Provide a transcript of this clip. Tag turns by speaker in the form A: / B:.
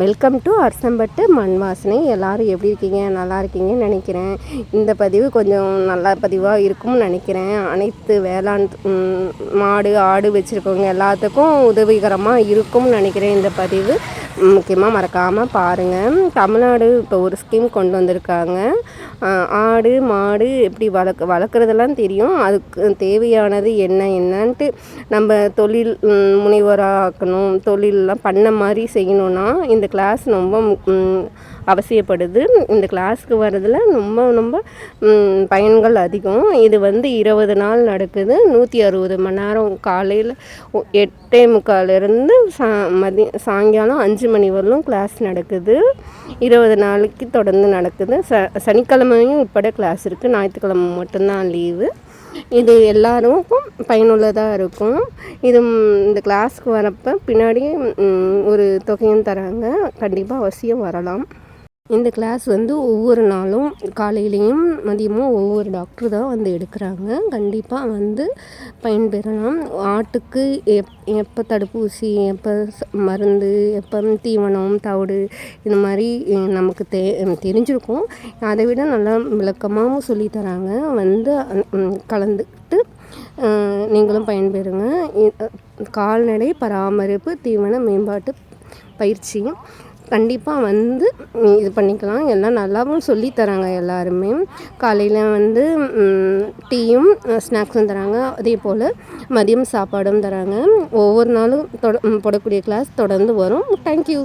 A: Welcome to Arasampattu மண் வாசனை எல்லாரும் எப்படி இருக்கீங்க? நல்லா இருக்கீங்கன்னு நினைக்கிறேன். இந்த பதிவு கொஞ்சம் நல்ல பதிவாக இருக்கும்னு நினைக்கிறேன். அனைத்து வேளாண் மாடு ஆடு வச்சுருக்கவங்க எல்லாத்துக்கும் உதவிகரமாக இருக்கும்னு நினைக்கிறேன் இந்த பதிவு. முக்கியமாக மறக்காமல் பாருங்கள் தமிழ்நாடு இப்போ ஒரு ஸ்கீம் கொண்டு வந்திருக்காங்க. ஆடு மாடு எப்படி வளர்க்க வளர்க்குறதெல்லாம் தெரியும். அதுக்கு தேவையானது என்ன என்னன்ட்டு நம்ம தொழில் முனைவராக்கணும். தொழிலெலாம் பண்ண மாதிரி செய்யணும்னா இந்த கிளாஸ் ரொம்ப அவசியப்படுது. இந்த கிளாஸ்க்கு வரதில் ரொம்ப ரொம்ப பயன்கள் அதிகம். இது வந்து இருபது நாள் நடக்குது. நூற்றி அறுபது மணி நேரம் காலையில் எட்டே முக்காலிருந்து சா மதிய சாயங்காலம் அஞ்சு மணி வரலும் கிளாஸ் நடக்குது. இருபது நாளைக்கு தொடர்ந்து நடக்குது. ச சனிக்கிழமையும் உட்பட கிளாஸ் இருக்குது ஞாயிற்றுக்கிழமை மட்டும்தான் லீவு இது எல்லாருக்கும் பயனுள்ளதாக இருக்கும். இது இந்த கிளாஸ்க்கு வரப்போ பின்னாடி ஒரு தொகையும் தராங்க. கண்டிப்பாக அவசியம் வரலாம். இந்த கிளாஸ் வந்து ஒவ்வொரு நாளும் காலையிலையும் மதியமும் ஒவ்வொரு டாக்டர் தான் வந்து எடுக்கிறாங்க. கண்டிப்பாக வந்து பயன்பெறலாம். ஆட்டுக்கு எப் எப்போ தடுப்பூசி எப்போ மருந்து எப்போ தீவனம் தவிடு இந்த மாதிரி நமக்கு தெ தெரிஞ்சிருக்கும். அதை விட நல்லா விளக்கமாகவும் சொல்லித் தராங்க. வந்து கலந்துக்கிட்டு நீங்களும் பயன்பெறுங்க. கால்நடை பராமரிப்பு தீவன மேம்பாட்டு பயிற்சியும் கண்டிப்பாக வந்து இது பண்ணிக்கலாம். எல்லாம் நல்லாவும் சொல்லி தராங்க எல்லாருமே. காலையில் வந்து டீயும் ஸ்நாக்ஸும் தராங்க. அதே போல் மதியம் சாப்பாடும் தராங்க. ஒவ்வொரு நாளும் தொட போடக்கூடிய கிளாஸ் தொடர்ந்து வரும். தேங்க்யூ